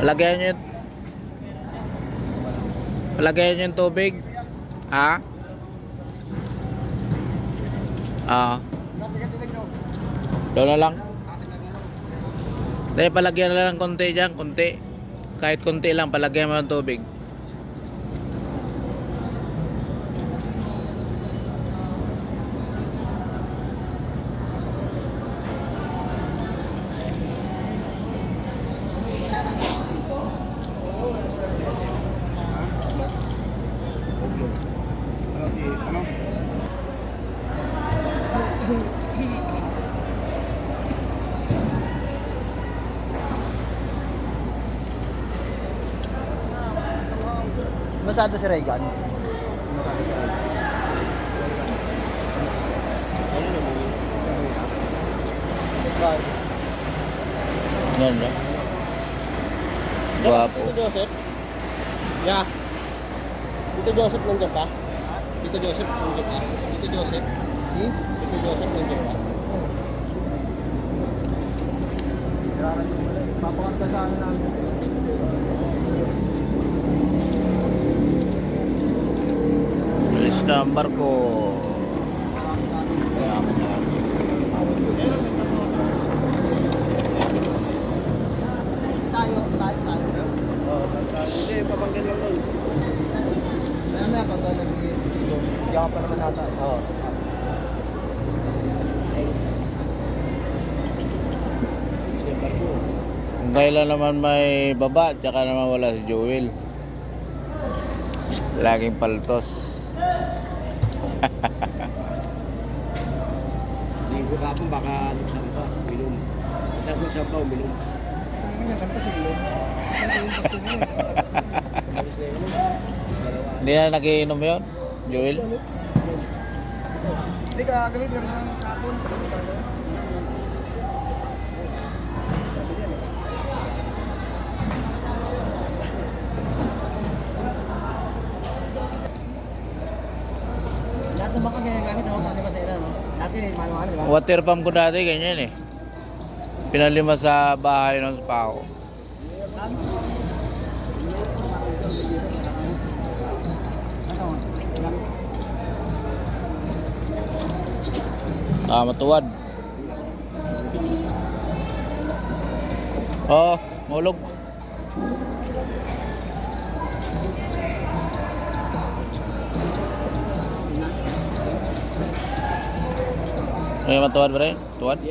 Palagyan nyo yung... Palagyan nyo yung tubig. Ha? Ah. Doon na lang. Dahil palagyan na lang konti dyan, konti. Kahit konti lang, palagyan mo ng tubig. Masada si Reagan. Masada si Reagan. Yan no? Guwapo. Tito Joseph? Yeah. Tito Joseph nandiyan pa? Tito Joseph nandiyan pa? Tito Joseph? Hmm? Papakanta sa ano namin. Alis na ang barko. Mayaman na. Tayo, tayo, tayo. Oo, hindi, pabangkin lang nun. Kaya na, pag ano, hindi pa naman nata. Oo. Kailan naman may baba, tsaka naman wala si Joel. Laging paltos. Linggo kapon, baka nagsampa, uminom. Tapos nagsampa, uminom. Hindi na nagiinom yon Joel? Hindi ka gabi, pero naman kapon. Lahat naman kang ginagamit, ano, pang lima sa ina, no? Dati, manual, di ba? Water pump ko dati, ganyan eh. Pinalima sa bahay ng. Saan? Ano? Ilang? Ah, matuwad. Oh, mulog. May matuwad ba rin? Tuwad?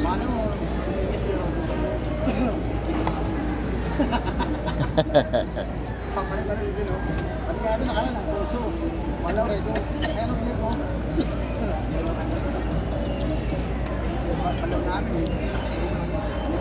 Paano? Papalit-palit din, oh. Ano nga ito, nakalan ng puso. Wala rin ito. Ano beer mo?